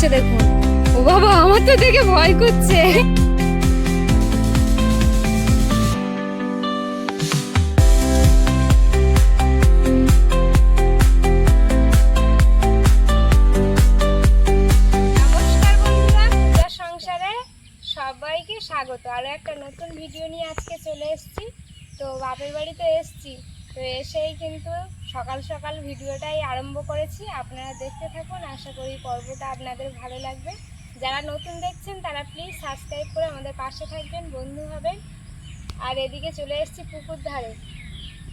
করছে দেখুন। ও বাবা, আমার তো দেখে ভয় করছে। সবাইকে স্বাগত। আরও একটা নতুন ভিডিও নিয়ে আজকে চলে এসেছি। তো বাপের বাড়িতে এসেছি। তো এসেই কিন্তু সকাল সকাল ভিডিওটাই আরম্ভ করেছি। আপনারা দেখতে থাকুন, আশা করি পর্বটা আপনাদের ভালো লাগবে। যারা নতুন দেখছেন, তারা প্লিজ সাবস্ক্রাইব করে আমাদের পাশে থাকবেন, বন্ধু হবেন। আর এদিকে চলে এসেছি পুকুর ধারে।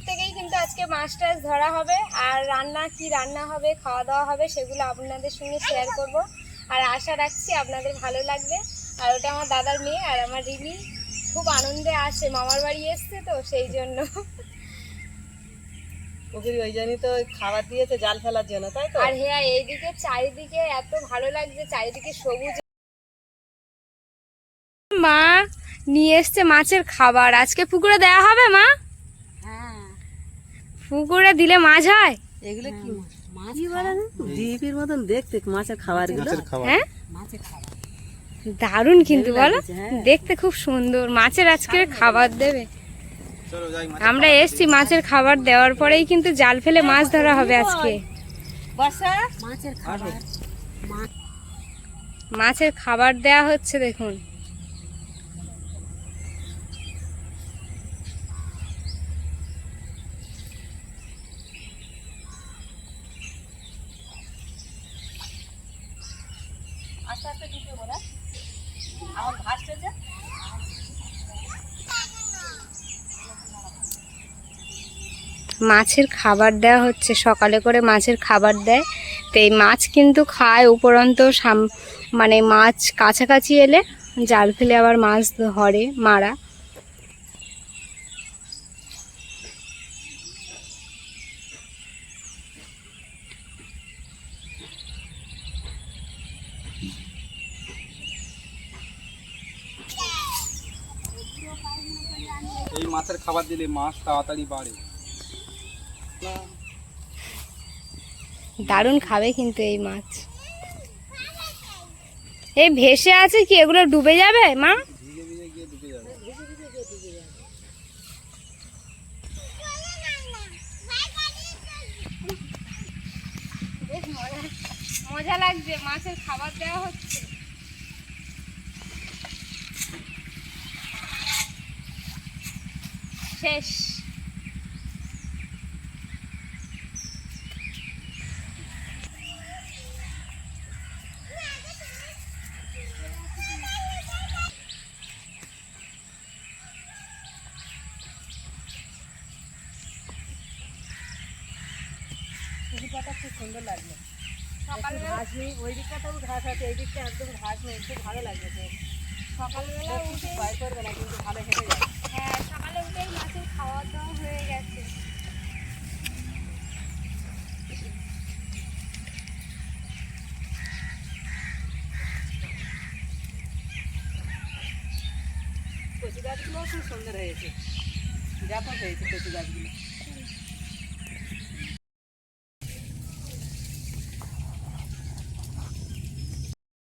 থেকেই কিন্তু আজকে মাছ টাছ ধরা হবে, আর রান্না, কি রান্না হবে, খাওয়া দাওয়া হবে, সেগুলো আপনাদের সঙ্গে শেয়ার করব। আর আশা রাখছি আপনাদের ভালো লাগবে। আর ওটা আমার দাদার মেয়ে আর আমার রিমি। খুব আনন্দে আসে, মামার বাড়ি এসছে তো, সেই জন্য। পুকুরি ওই জন্যই তো খাবার দিয়েছে জাল ফেলার জন্য তাই তো? আর হ্যাঁ এইদিকে চারিদিকে এত ভালো লাগছে চারিদিকে সবুজ। মা নিয়ে এসছে মাছের খাবার। আজকে পুকুরে দেওয়া হবে মা? হ্যাঁ। পুকুরে দিলে মাছ হয়? এগুলো কি মাছ? মতন দেখতে মাছের খাবারগুলো হ্যাঁ? মাছের খাবার। দারুণ কিন্তু বলো। হ্যাঁ। দেখতে খুব সুন্দর। মাছের আজকে খাবার দেবে। আমরা এসছি মাছের খাবার দেওয়ার পরেই কিন্তু জাল ফেলে মাছ ধরা হবে আজকে। মাছের খাবার। মাছের খাবার দেয়া হচ্ছে দেখুন। মাছের খাবার দেওয়া হচ্ছে, সকালে করে মাছের খাবার দেয়। তো এই মাছ কিন্তু খায় উপরন্ত সাম- মানে মাছ কাছাকাছি এলে জাল ফেলে আবার মাছ ধরে মারা। এই মাছের খাবার দিলে মাছ তাড়াতাড়ি বাড়ে। দারুণ খাবে কিন্তু এই মাছ। এই ভেসে আছে কি? এগুলো ডুবে যাবে, মা? মজা লাগছে, মাছের খাবার দেওয়া হচ্ছে। শেষ পুকুরটা খুব সুন্দর লাগল সকালবেলা ঘাস নেই ওই দিকটাতেও ঘাস আছে এই দিকটা একদম ঘাস নেই খুব ভালো লাগছে। তো সকালবেলা উঠে ভয় করবে না কিন্তু ভালো হেঁটে যাবে হ্যাঁ সকালে উঠেই মাছের খাওয়া দাওয়া হয়ে গেছে। কচু গাছগুলো খুব সুন্দর হয়েছে। ব্যাপক হয়েছে কচু গাছগুলো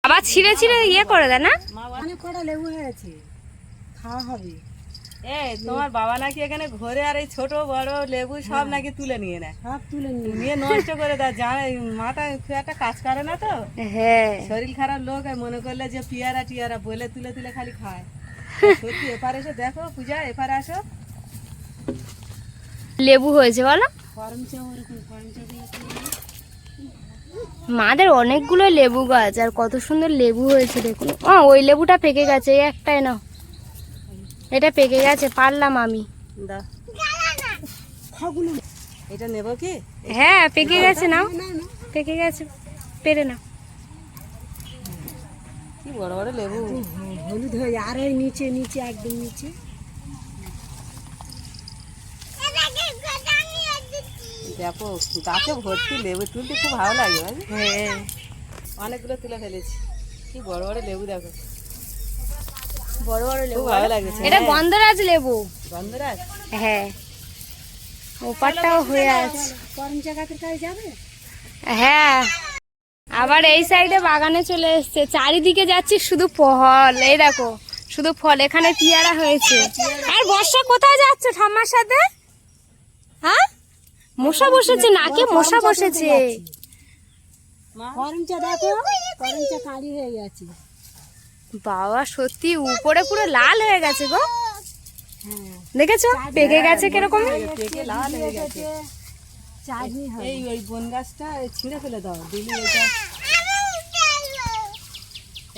আবার ছিঁড়ে ছিঁড়ে ইয়ে করে দেয় না? অনেক কটা লেবু হয়েছে খাওয়া হবে। এ তোমার বাবা নাকি এখানে ঘরে আর এই ছোট বড় লেবু সব নাকি তুলে নিয়ে নেয়। সব তুলে নিয়ে নষ্ট করে দেয়। জানে মাথা খুব একটা কাজ করে না তো? হ্যাঁ। শরীর খারাপ লোক মনে করলে যে পিয়ারা টিয়ারা বলে তুলে তুলে খালি খায়। সত্যি এপারে এসে দেখো পূজা এপারে আসো। লেবু হয়েছে বলো। করমচা ওরকম করমচা মাদের অনেকগুলো লেবু গাছ আর কত সুন্দর লেবু হয়েছে দেখুন। ও ওই লেবুটা পেকে গেছে এই একটাই নাও। এটা পেকে গেছে পারলাম আমি। দা। এটা নেব কি? হ্যাঁ পেকে গেছে নাও। পেকে গেছে পেরে নাও। কি বড় বড় লেবু। হলুদ হয়ে আর ওই নিচে নিচে একদম নিচে। দেখো গাছে ভর্তি লেবু তুলতে খুব ভালো লাগে বুঝলি? হ্যাঁ। অনেকগুলো তুলে ফেলেছি। কি বড় বড় লেবু দেখো। বড় বড় লেবু ভালো লাগছে এটা গন্ধরাজ লেবু। গন্ধরাজ? হ্যাঁ। ওপারটাও হয়ে আছে। করম জায়গাতে কাজ যাবে? হ্যাঁ। আবার এই সাইডে বাগানে চলে এসছে। চারিদিকে যাচ্ছি শুধু ফল। এই দেখো শুধু ফল। এখানে পিয়ারা হয়েছে। আর বর্ষা কোথায় যাচ্ছে ঠাম্মার সাথে? হ্যাঁ? মশা বসেছে নাকে মশা বসেছে। করমচা দেখো করমচা কালি হয়ে গেছে। বাবা সত্যি উপরে পুরো লাল হয়ে গেছে গো। হ্যাঁ দেখেছ পেকে গেছে কীরকম? পেকে লাল হয়ে গেছে। এই ওই বন গাছটা ছিঁড়ে ফেলে দাও দিলি এটা।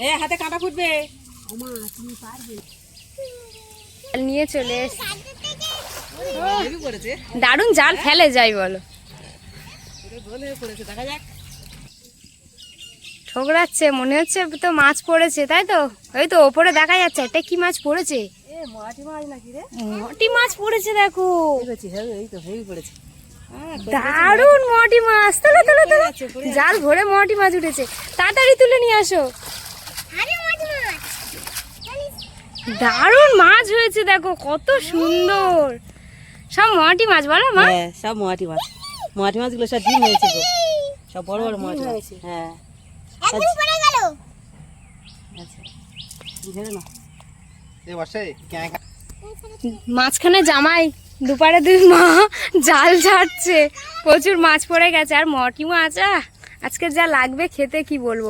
এ হাতে কাঁটা ফুটবে। আমা তুমি পারবে। নিয়ে চলে এসছে। দারুণ জাল ফেলে যাই বলো। ঠোকরাচ্ছে, মনে হচ্ছে তো মাছ পড়েছে, তাই তো? ওই তো ওপরে দেখা যাচ্ছে, একটা কি মাছ পড়েছে? মাটি মাছ পড়েছে, দেখো। দারুণ মটি মাছ, তোলো তোলো তোলো। জাল ভরে মটি মাছ উঠেছে। তাড়াতাড়ি তুলে নিয়ে আসো। দারুণ মাছ হয়েছে, দেখো, কত সুন্দর। সব মটি মাছ বলো মা। হ্যাঁ সব মাটি মাছ। মাটি মাছগুলো সব ডিম হয়েছে গো। সব বড় বড় মাছ। হ্যাঁ। আচ্ছা। মাঝখানে জামাই দুপারে দুই মা জাল ছাড়ছে প্রচুর মাছ পড়ে গেছে আর মটি মাছ আজকে যা লাগবে খেতে কি বলব?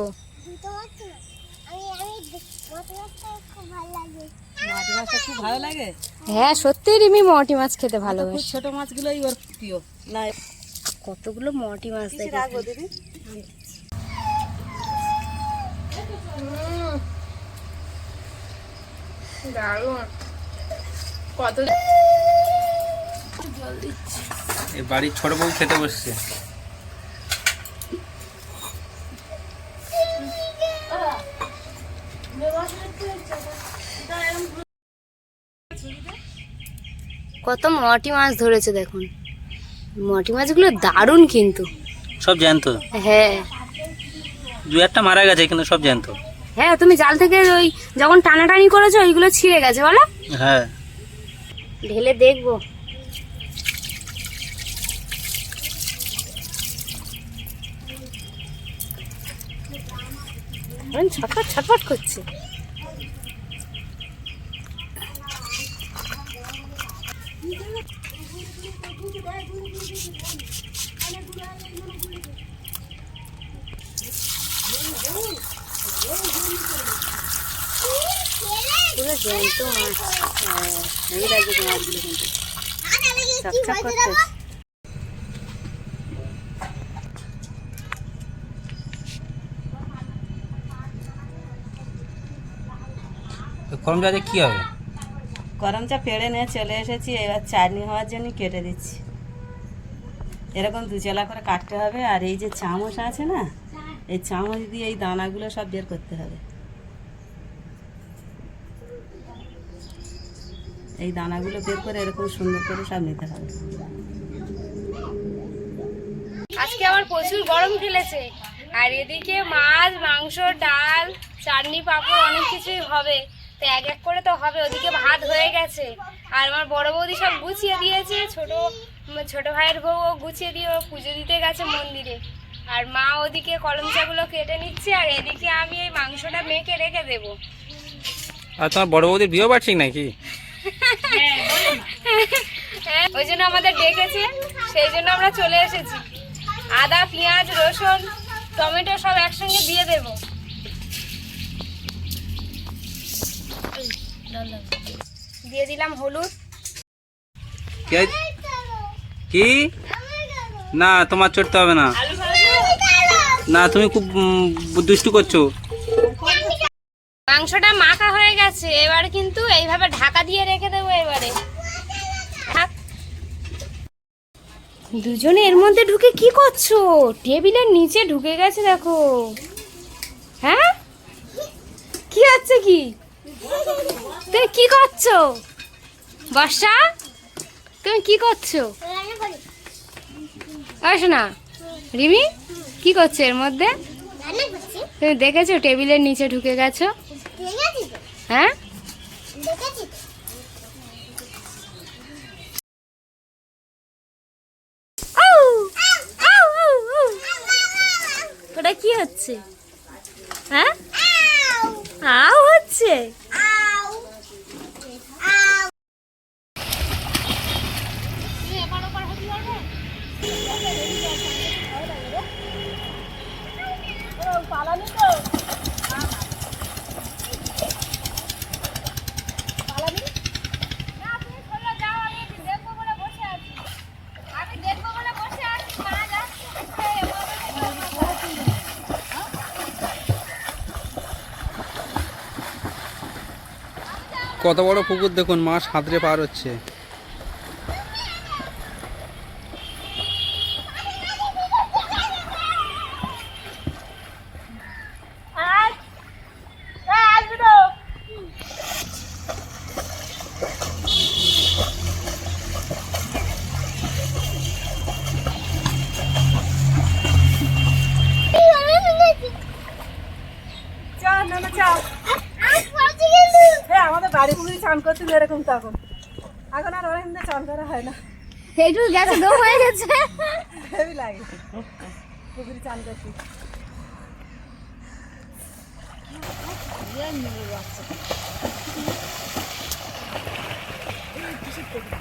খুব ভালো লাগে? হ্যাঁ সত্যি রিমি মটি মাছ খেতে ভালোবাসে। ছোট মাছগুলোই ওর প্রিয়। না কতগুলো মটি মাছ দেখে দিদি? দারুণ। কত এ বাড়ির ছোট বউ খেতে বসছে। কত মটি মাছ ধরেছে দেখুন। মটি মাছগুলো দারুণ কিন্তু। সব জ্যান্ত? হ্যাঁ। দু একটা মারা গেছে কিন্তু সব জ্যান্ত। হ্যাঁ তুমি জাল থেকে ওই যখন টানাটানি করেছ ওইগুলো ছিঁড়ে গেছে বলো। হ্যাঁ। ঢেলে দেখব। ছটফট ছটফট করছে। জ্যান্ত মাছ হেভি লাগছে গরম কি হবে? গরম চা পেড়ে নিয়ে চলে এসেছি, এবার চাটনি হওয়ার জন্য কেটে দিচ্ছি। এরকম দুচলা করে কাটতে হবে, আর এই যে চামচ আছে না, এই চামচ দিয়ে এই দানাগুলো সব বের করতে হবে। এই দানাগুলো বের করে এরকম সুন্দর করে সব নিতে হবে। আজকে আমার প্রচুর গরম ফেলেছে। আর এদিকে মাছ মাংস ডাল চাটনি পাঁপড় অনেক কিছুই হবে। তো এক এক করে তো হবে ওদিকে ভাত হয়ে গেছে। আর আমার বড় বৌদি সব গুছিয়ে দিয়েছে ছোট ছোট ভাইয়ের বউ ও গুছিয়ে দিয়ে ও পুজো দিতে গেছে মন্দিরে। আর মা ওদিকে কলম চাগুলো কেটে নিচ্ছে আর এদিকে আমি এই মাংসটা মেখে রেখে দেবো। আর তোমার বড় বৌদির বিয়ে বার্ষিক নাকি? ওই জন্য আমাদের ডেকেছে সেই জন্য আমরা চলে এসেছি। আদা পেঁয়াজ রসুন টমেটো সব একসঙ্গে দিয়ে দেব। দিয়ে দিলাম হলুদ। কি? না তোমার চড়তে হবে না। না তুমি খুব দুষ্টু করছ। মাংসটা মাখা হয়ে গেছে এবারে কিন্তু এইভাবে ঢাকা দিয়ে রেখে দেবো এবারে থাক। দুজনে এর মধ্যে ঢুকে কি করছ? টেবিলের নিচে ঢুকে গেছে দেখো। হ্যাঁ? কি হচ্ছে কি? তুমি কি করছ? বর্ষা তুমি কি করছ? না রিমি কি করছ এর মধ্যে? তুমি দেখেছ টেবিলের নিচে ঢুকে গেছো? হ্যাঁ আউ! আউ, আউ, আউ! ওটা কি হচ্ছে হ্যাঁ আও হচ্ছে কত বড় পুকুর দেখুন মাছ হাতড়ে পার হচ্ছে। তখন এখন আর ওরা হিন্দে চান করা হয় না। একটু গেছে দম হয়ে গেছে। হেভি লাগে। পুকুরে চান করছি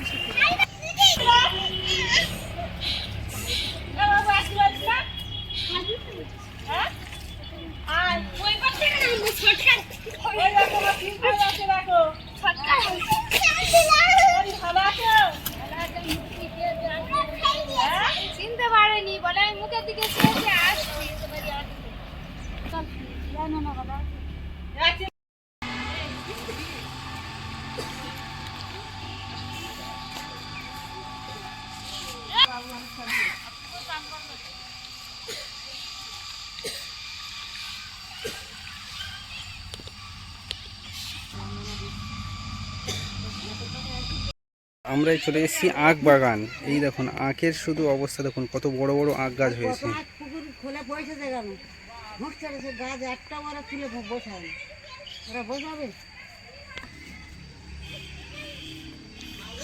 চিনতে আমরা চলে এসেছি আখ বাগান। এই দেখুন আখের শুধু অবস্থা দেখুন কত বড় বড় আখ গাছ হয়েছে।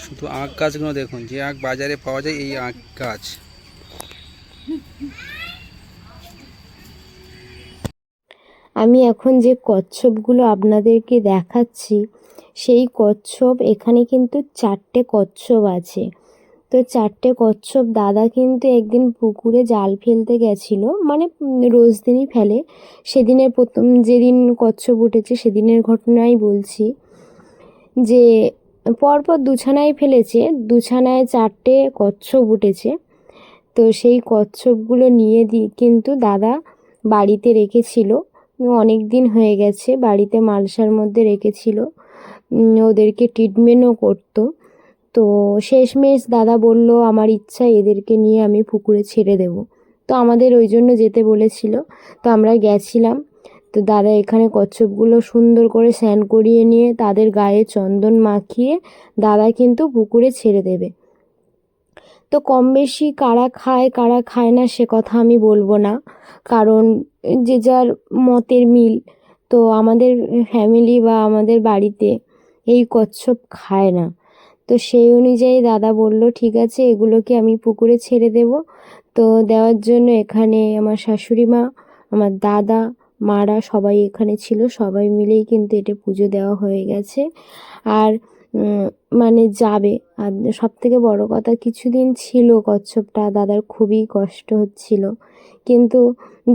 শুধু আখ গাছগুলো দেখুন যে আখ বাজারে পাওয়া যায় এই আখ গাছ। আমি এখন যে কচ্ছপগুলো আপনাদেরকে দেখাচ্ছি সেই কচ্ছপ, এখানে কিন্তু চারটে কচ্ছপ আছে। তো চারটে কচ্ছপ দাদা কিন্তু একদিন পুকুরে জাল ফেলতে গেছিল মানে রোজ দিনই ফেলে। সেদিনের প্রথম যেদিন কচ্ছপ উঠেছে সেদিনের ঘটনাই বলছি যে, পরপর দুছানায় ফেলেছে, দুছানায় চারটে কচ্ছপ উঠেছে। তো সেই কচ্ছপগুলো নিয়ে দি, কিন্তু দাদা বাড়িতে রেখেছিল। অনেক দিন হয়ে গেছে, বাড়িতে মালসার মধ্যে রেখেছিল। ওদেরকে ট্রিটমেন্টও করতো। তো শেষমেশ দাদা বলল, আমার ইচ্ছা এদেরকে নিয়ে আমি পুকুরে ছেড়ে দেব। তো আমাদের ওই জন্য যেতে বলেছিল। তো আমরা গেছিলাম। তো দাদা এখানে কচ্ছপগুলো সুন্দর করে স্নান করিয়ে নিয়ে তাদের গায়ে চন্দন মাখিয়ে দাদা কিন্তু পুকুরে ছেড়ে দেবে। তো কম বেশি কারা খায় কারা খায় না সে কথা আমি বলব না। কারণ যে যার মতের মিল। তো আমাদের ফ্যামিলি বা আমাদের বাড়িতে এই কচ্ছপ খায় না। তো সেই অনুযায়ী দাদা বলল, ঠিক আছে, এগুলোকে আমি পুকুরে ছেড়ে দেব। তো দেওয়ার জন্য এখানে আমার শাশুড়ি মা, আমার দাদা, মারা সবাই এখানে ছিল। সবাই মিলেই কিন্তু এটা পুজো দেওয়া হয়ে গেছে। আর মানে যাবে। আর সব থেকে বড় কথা, কিছুদিন ছিল কচ্ছপটা, দাদার খুবই কষ্ট হচ্ছিল। কিন্তু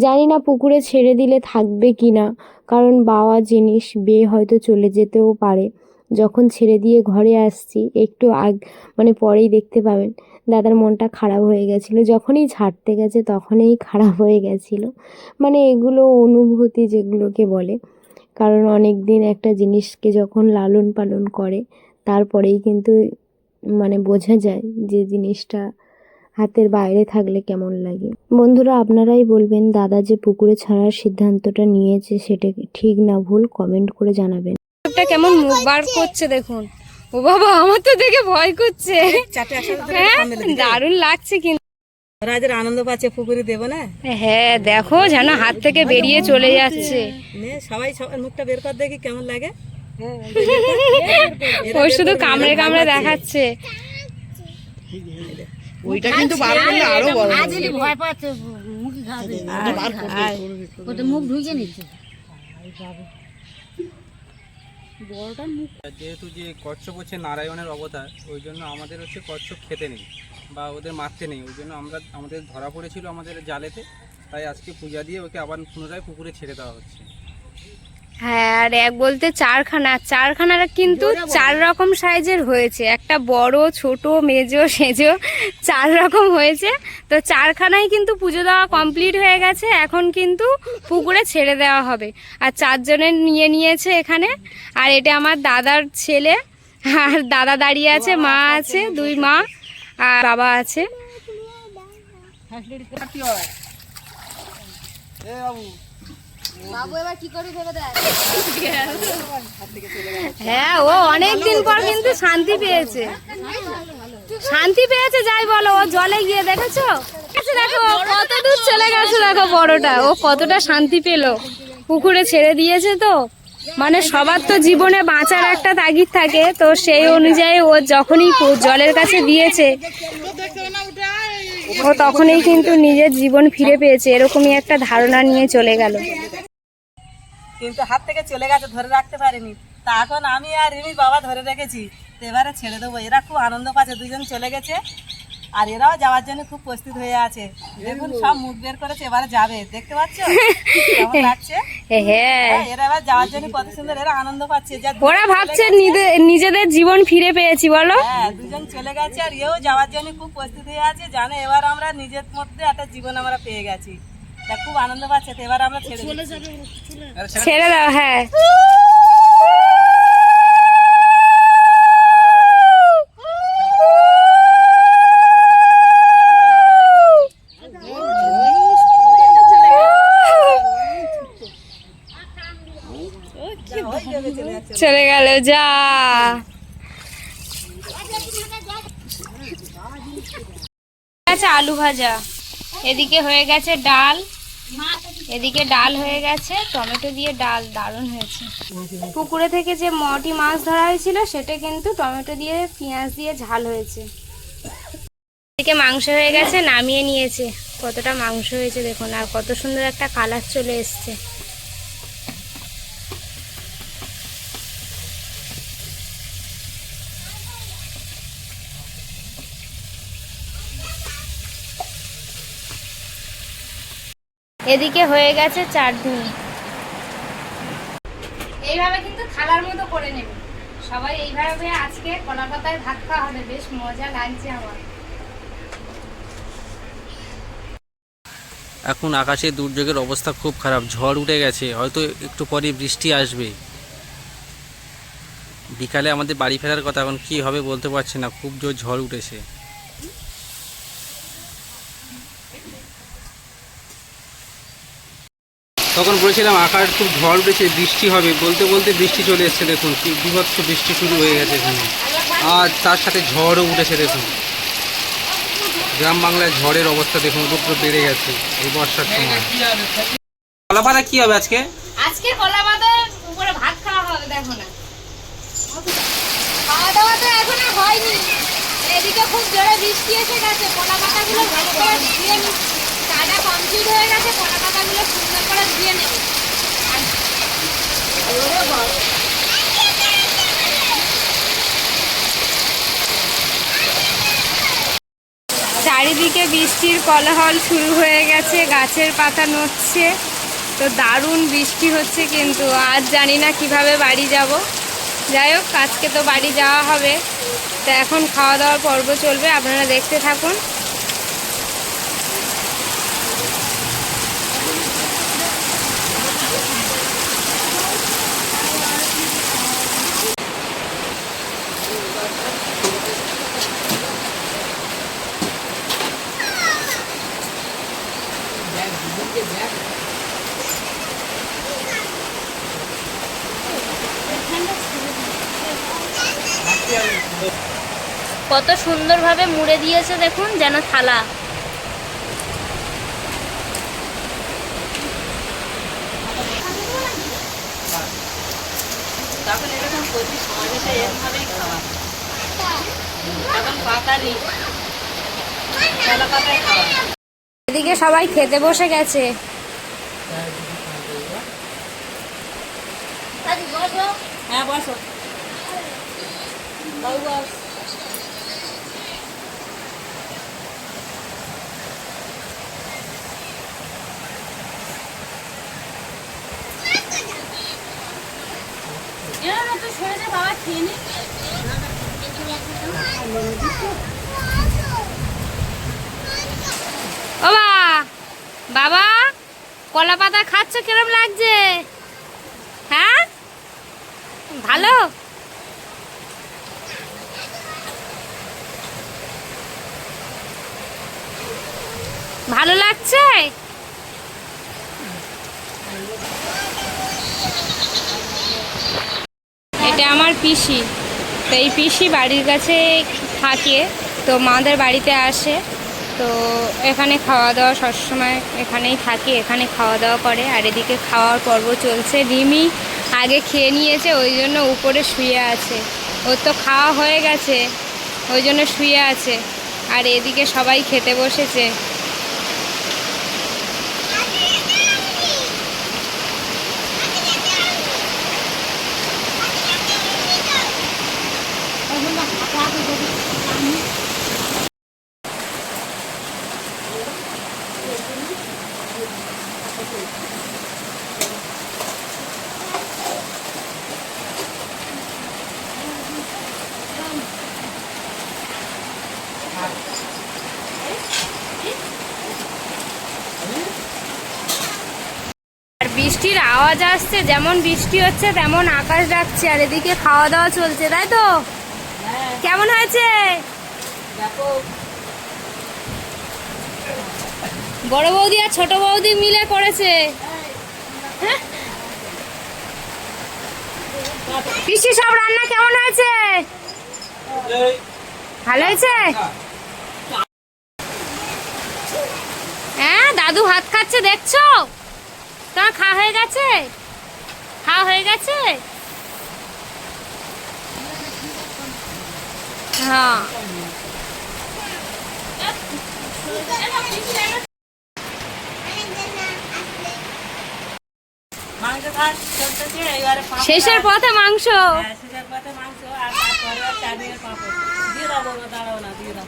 জানি না পুকুরে ছেড়ে দিলে থাকবে কি না কারণ বাবা জিনিস বেয়ে হয়তো চলে যেতেও পারে। যখন ছেড়ে দিয়ে ঘরে আসছি, একটু আগ মানে পরেই দেখতে পাবেন, দাদার মনটা খারাপ হয়ে গেছিল। যখনই ছাড়তে গেছে, তখনই খারাপ হয়ে গেছিল। মানে এগুলো অনুভূতি যেগুলোকে বলে। কারণ অনেক দিন একটা জিনিসকে যখন লালন পালন করে, তারপরেই কিন্তু মানে বোঝা যায় যে জিনিসটা হাতের বাইরে থাকলে কেমন লাগে। বন্ধুরা, আপনারাই বলবেন, দাদা যে পুকুরে ছাড়ার সিদ্ধান্তটা নিয়েছে, সেটা ঠিক না ভুল? কমেন্ট করে জানাবেন। কচ্ছপটা কেমন মুখ বার করছে দেখুন। ও বাবা আমার তো দেখে ভয় করছে। হ্যাঁ। দারুণ লাগছে কিন্তু রাজের আনন্দ পাচ্ছে পুকুরে দেবো না? হ্যাঁ দেখো যেন হাত থেকে বেরিয়ে চলে যাচ্ছে। সবাই সবার মুখটা বের কর দেখি কেমন লাগে। ও শুধু কামড়ে কামড়ে দেখাচ্ছে। ওইটা কিন্তু বার করলে আরও বড় ভয় পাচ্ছে মুখে মুখ ঢুকে নিচ্ছে। যেহেতু যে কচ্ছপ হচ্ছে নারায়ণের অবতার, ওই জন্য আমাদের হচ্ছে কচ্ছপ খেতে নেই বা ওদের মারতে নেই। ওই জন্য আমরা, আমাদের ধরা পড়েছিল আমাদের জালেতে, তাই আজকে পূজা দিয়ে ওকে আবার পুনরায় পুকুরে ছেড়ে দেওয়া হচ্ছে। হ্যাঁ আর এক বলতে চারখানা চারখানার কিন্তু চার রকম সাইজের হয়েছে। একটা বড় ছোট মেজো সেজো চার রকম হয়েছে। তো চারখানাই কিন্তু পুজো দেওয়া কমপ্লিট হয়ে গেছে। এখন কিন্তু পুকুরে ছেড়ে দেওয়া হবে। আর চারজনের নিয়ে নিয়েছে এখানে। আর এটা আমার দাদার ছেলে। আর দাদা দাঁড়িয়ে আছে মা আছে দুই মা আর বাবা আছে। হ্যাঁ ও অনেক দিন পর কিন্তু শান্তি পেয়েছে। শান্তি পেয়েছে, যাই বলো, ও জলে গিয়ে দেখেছ? দেখো কত দূর চলে গেছে, দেখো বড়টা। ও কতটা শান্তি পেল। পুকুরে ছেড়ে দিয়েছে তো। মানে সবার তো জীবনে বাঁচার একটা তাগিদ থাকে, তো সেই অনুযায়ী ও যখনই জলের কাছে দিয়েছে, ও তখনই কিন্তু নিজের জীবন ফিরে পেয়েছে। এরকমই একটা ধারণা নিয়ে চলে গেল। কিন্তু হাত থেকে চলে গেছে ধরে রাখতে পারিনি। তা এখন আমি আর রিমির বাবা ধরে রেখেছি। তো এবারে ছেড়ে দেবো। এরা খুব আনন্দ পাচ্ছে দুজন চলে গেছে। আর এরাও যাওয়ার জন্য খুব প্রস্তুত হয়ে আছে। দেখুন সব মুখ বের করেছে এবারে যাবে। দেখতে পাচ্ছ? কেমন লাগছে? হ্যাঁ হ্যাঁ, এরা এবার যাওয়ার জন্য কত সুন্দর এরা আনন্দ পাচ্ছে। ওরা ভাবছে। নিজেদের জীবন ফিরে পেয়েছি বলো। হ্যাঁ দুজন চলে গেছে আর এও যাওয়ার জন্য খুব প্রস্তুত হয়ে আছে। জানে এবার আমরা নিজের মধ্যে একটা জীবন আমরা পেয়ে গেছি। খুব আনন্দ পাচ্ছে তো এবার আমরা ছেড়ে। ছেড়ে দাও হ্যাঁ। চলে গেল যা। আছে আলু ভাজা। এদিকে হয়ে গেছে ডাল। এদিকে ডাল হয়ে গেছে, টমেটো দিয়ে ডাল দারুণ হয়েছে। পুকুরে থেকে যে মটি মাছ ধরা হয়েছিল, সেটা কিন্তু টমেটো দিয়ে, পেঁয়াজ দিয়ে ঝাল হয়েছে। এদিকে মাংস হয়ে গেছে, নামিয়ে নিয়েছে। কতটা মাংস হয়েছে দেখুন, আর কত সুন্দর একটা কালার চলে এসছে। এদিকে হয়ে গেছে চাটনি এইভাবে কিন্তু থালার মতো করে নেবে। সবাই এইভাবে আজকে কলা পাতায় ভাত খাওয়া হবে বেশ মজা লাগছে আমার। এখন আকাশে দুর্যোগের অবস্থা খুব খারাপ ঝড় উঠে গেছে হয়তো একটু পরে বৃষ্টি আসবে। বিকালে আমাদের বাড়ি ফেরার কথা এখন কি হবে বলতে পারছি না খুব জোর ঝড় উঠেছে। তখন বলেছিলাম আকাশ খুব ঝড় উঠেছে, বৃষ্টি হবে। বলতে বলতে বৃষ্টি চলে এসেছে, দেখুন বিভৎস বৃষ্টি শুরু হয়ে গেছে এখানে। আর তার সাথে ঝড়ও উঠেছে, দেখুন। গ্রাম বাংলায় ঝড়ের অবস্থা, দেখুন উপর বেড়ে গেছে এই বর্ষার সময়। কলাপাতা কি হবে আজকে? আজকে কলা পাতার উপরে ভাত খাওয়া হবে, দেখো না। খুব জোরে বৃষ্টি এসে গেছে কলা ভালো করে হয়ে গেছে কলা পাতাগুলো সুন্দর করে ধুয়ে নেবে। চারিদিকে বৃষ্টির কলাহল শুরু হয়ে গেছে, গাছের পাতা নড়ছে। তো দারুণ বৃষ্টি হচ্ছে কিন্তু, আজ জানি না কীভাবে বাড়ি যাব। যাই হোক, আজকে তো বাড়ি যাওয়া হবে। তো এখন খাওয়া দাওয়ার পর্ব চলবে, আপনারা দেখতে থাকুন। কত সুন্দরভাবে মুড়ে দিয়েছে দেখুন যেন থালা। তখন এরকম প্রতি সময় এরভাবেই খাওয়া। এখন পাতা নেই পাতায় খাওয়া। এদিকে সবাই খেতে বসে গেছে। হ্যাঁ বসো। বাবু বস। ও বা বাবা কলা পাতা খাচ্ছ কিরম লাগছে? হ্যাঁ? ভালো? ভালো লাগছে? এটা আমার পিসি। তো এই পিসি বাড়ির কাছে থাকে, তো মাদের বাড়িতে আসে। তো এখানে খাওয়া দাওয়া সবসময় এখানেই থাকে, এখানে খাওয়া দাওয়া করে। আর এদিকে খাওয়ার পর্ব চলছে। রিমি আগে খেয়ে নিয়েছে, ওই জন্য উপরে শুয়ে আছে। ওর তো খাওয়া হয়ে গেছে, ওই জন্য শুয়ে আছে। আর এদিকে সবাই খেতে বসেছে আর বৃষ্টির আওয়াজ আসছে যেমন বৃষ্টি হচ্ছে তেমন আকাশ ডাকছে আর এদিকে খাওয়া দাওয়া চলছে তাই তো? কেমন হয়েছে? বড় বৌদি আর ছোট বৌদি মিলে করেছে। হ্যাঁ? পিসি সব রান্না কেমন হয়েছে? ভালো হয়েছে? হ্যাঁ দাদু ভাত খাচ্ছে দেখছ? তোমার খাওয়া হয়ে গেছে? খাওয়া হয়ে গেছে? হ্যাঁ। শেষের পথে মাংস। হ্যাঁ, শেষের পথে মাংস আর তারপরে চাটনির পাঁপড়। দিয়ে দাও দাঁড়াও না দিয়ে দাও।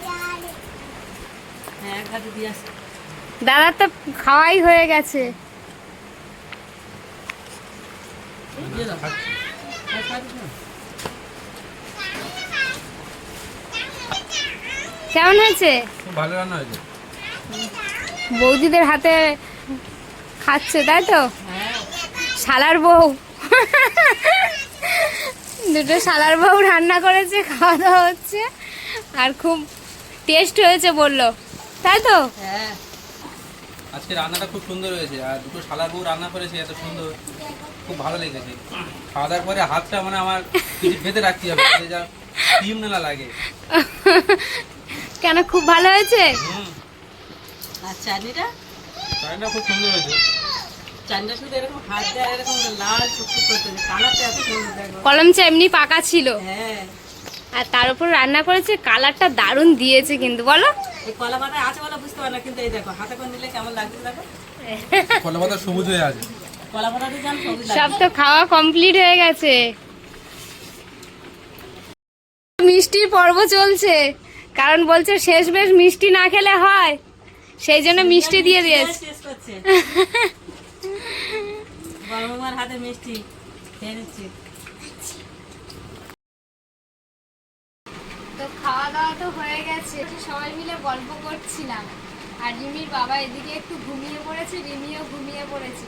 হ্যাঁ এক হাতে দিয়ে দাদার তো খাওয়াই হয়ে গেছে দিয়ে দাও আর খাবি না? কেমন হয়েছে? ভালো রান্না হয়েছে। বৌদিদের হাতে খাচ্ছে তাই তো? হ্যাঁ। শালার বউ। দুটো শালার বউ রান্না করেছে খাওয়া দাওয়া হচ্ছে আর খুব টেস্ট হয়েছে বলল তাই তো? হ্যাঁ। আজকে রান্নাটা খুব সুন্দর হয়েছে আর দুটো শালার বউ রান্না করেছে এত সুন্দর। খুব ভালো লেগেছে। খাওয়া দাওয়ার পরে হাতটা মানে আমার কিছু বেঁধে রাখতে হবে যা ক্রিম না লাগে। কেন খুব ভালো হয়েছে? আর চাটনিটা? রান্নাটা খুব সুন্দর হয়েছে। চাটনিটা কলমচা এমনি পাকা ছিল। হ্যাঁ। আর তার উপর রান্না করেছে কালারটা দারুণ দিয়েছে কিন্তু বলো। এই কলা পাতায় আছে বলে বুঝতে পারে কিন্তু এই দেখো হাতে করে নিলে কেমন লাগছে দেখো? কলা পাতা সবুজ হয়ে আছে। কলা পাতা দিয়ে সবুজ সব তো খাওয়া কমপ্লিট হয়ে গেছে। মিষ্টির পর্ব চলছে কারণ বলছে শেষ বেশ মিষ্টি না খেলে হয় সেই জন্য মিষ্টি দিয়ে দিয়েছে। হাতে মিষ্টি খেয়ে নিচ্ছি তো খাওয়া দাওয়া তো হয়ে গেছে। সবাই মিলে গল্প করছিলাম। আর রিমির বাবা এদিকে একটু ঘুমিয়ে পড়েছে, রিমিও ঘুমিয়ে পড়েছে।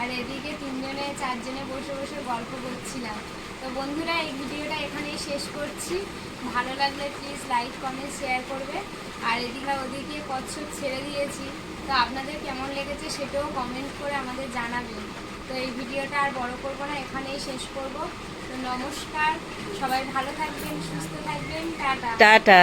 আর এদিকে তিনজনে, চারজনে বসে বসে গল্প করছিলাম। তো বন্ধুরা, এই ভিডিওটা এখানেই শেষ করছি। ভালো লাগলে প্লিজ লাইক কমেন্ট শেয়ার করবে। আর এদিকে, ওদিকে কচ্ছপ ছেড়ে দিয়েছি। তো আপনাদের কেমন লেগেছে সেটাও কমেন্ট করে আমাদের জানাবেন। তো এই ভিডিওটা আর বড় করব না, এখানেই শেষ করব। নমস্কার। সবাই ভালো থাকবেন সুস্থ থাকবেন। টাটা। টাটা।